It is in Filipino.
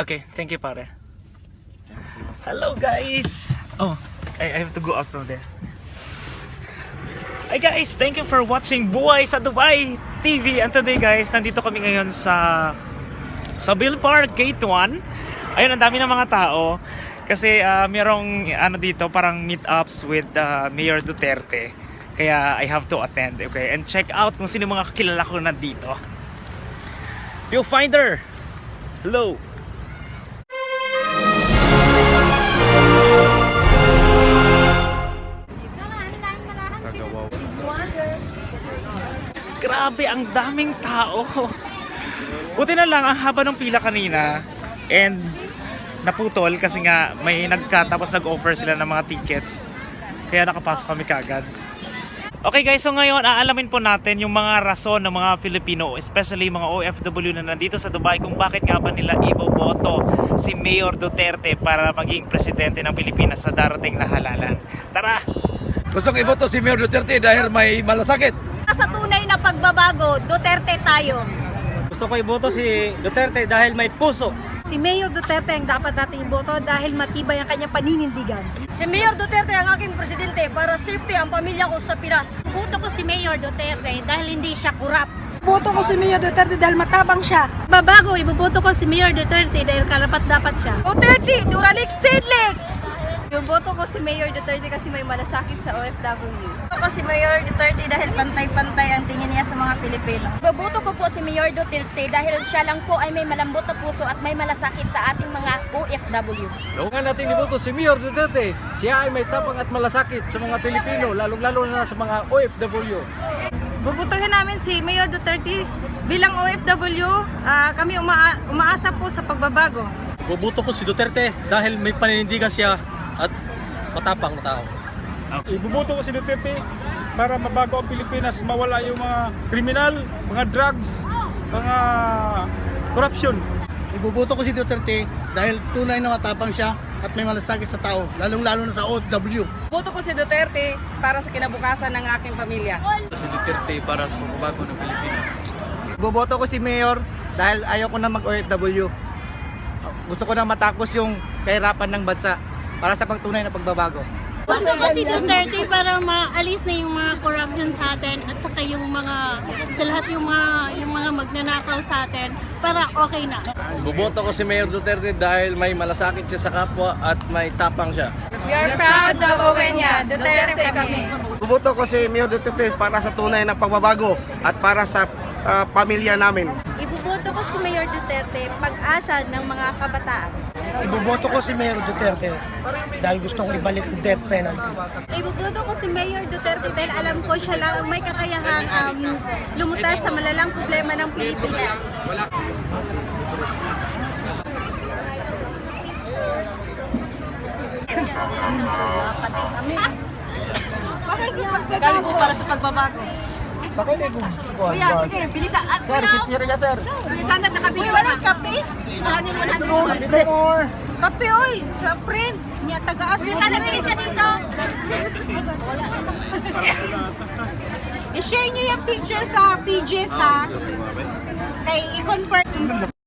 Okay, thank you pare. Hello guys! Oh, I, I have to go out from there. Hi guys! Thank you for watching Buhay sa Dubai TV. And today guys, nandito kami ngayon sa sa Bill Park Gate 1. Ayun, ang dami ng mga tao. Kasi ah, merong ano dito, parang meetups with ah, Mayor Duterte. Kaya I have to attend. Okay, and check out kung sino mga kakilala ko nandito. Viewfinder! Hello! Grabe, ang daming tao. Buti na lang, ang haba ng pila kanina. And naputol kasi nga may nagka tapos nag-offer sila ng mga tickets. Kaya nakapasok kami kagad. Okay guys, so ngayon aalamin po natin yung mga rason ng mga Filipino, especially mga OFW na nandito sa Dubai kung bakit nga ba nila iboboto si Mayor Duterte para maging presidente ng Pilipinas sa darating na halalan. Tara! Gusto ko iboto si Mayor Duterte dahil may malasakit. Sa tunay na pagbabago, Duterte tayo. Gusto ko iboto si Duterte dahil may puso. Si Mayor Duterte ang dapat nating iboto dahil matibay ang kanyang paninindigan. Si Mayor Duterte ang aking presidente para safety ang pamilya ko sa Pinas. Boto ko si Mayor Duterte dahil hindi siya kurap. Boto ko si Mayor Duterte dahil matabang siya. Babago, iboboto ko si Mayor Duterte dahil karapat dapat siya. Duterte, Duralix Seedlix! Yung boto ko si Mayor Duterte kasi may malasakit sa OFW. Ako si Mayor Duterte dahil pantay-pantay ang tingin niya sa mga Pilipino. Baboto ko po si Mayor Duterte dahil siya lang po ay may malambot na puso at may malasakit sa ating mga OFW. Kailangan natin iboto si Mayor Duterte. Siya ay may tapang at malasakit sa mga Pilipino, lalong-lalo na sa mga OFW. Bubutuhin namin si Mayor Duterte bilang OFW. ah, kami uma- umaasa po sa pagbabago. Boboto ko si Duterte dahil may paninindigan siya matapang na tao. Ibubuto ko si Duterte para mabago ang Pilipinas, mawala yung mga kriminal, mga drugs, mga corruption. Iboboto ko si Duterte dahil tunay na matapang siya at may malasakit sa tao, lalong-lalo na sa OFW. Boto ko si Duterte para sa kinabukasan ng aking pamilya. Si Duterte para sa pagbabago ng Pilipinas. Iboboto ko si Mayor dahil ayaw ko na mag-OFW. Gusto ko na matapos yung kahirapan ng bansa para sa pagtunay na pagbabago. Gusto ko si Duterte para maalis na yung mga corruption sa atin at saka yung mga sa lahat yung mga yung mga magnanakaw sa atin para okay na. Boboto ko si Mayor Duterte dahil may malasakit siya sa kapwa at may tapang siya. We are proud of Owenia. Duterte kami. Iboboto ko si Mayor Duterte para sa tunay na pagbabago at para sa ah, pamilya namin. Iboboto ko si Mayor Duterte, pag-asa ng mga kabataan. Iboboto ko si Mayor Duterte dahil gusto ko ibalik ang death penalty. Iboboto ko si Mayor Duterte dahil alam ko siya lang ang may kakayahang um, lumutas sa malalang problema ng Pilipinas. Galing ko para sa pagbabago. Sakay na kung Kuya, sige, bilisan. At Sir, sitsira ka sir. bilisan na nakabili Wala kape? Sa anin 100. Bit more. Kape oy! Sa print! Niya taga-as Bilisan na bilis ka dito. I-share niyo yung picture sa pages ha. Kay i-confirm.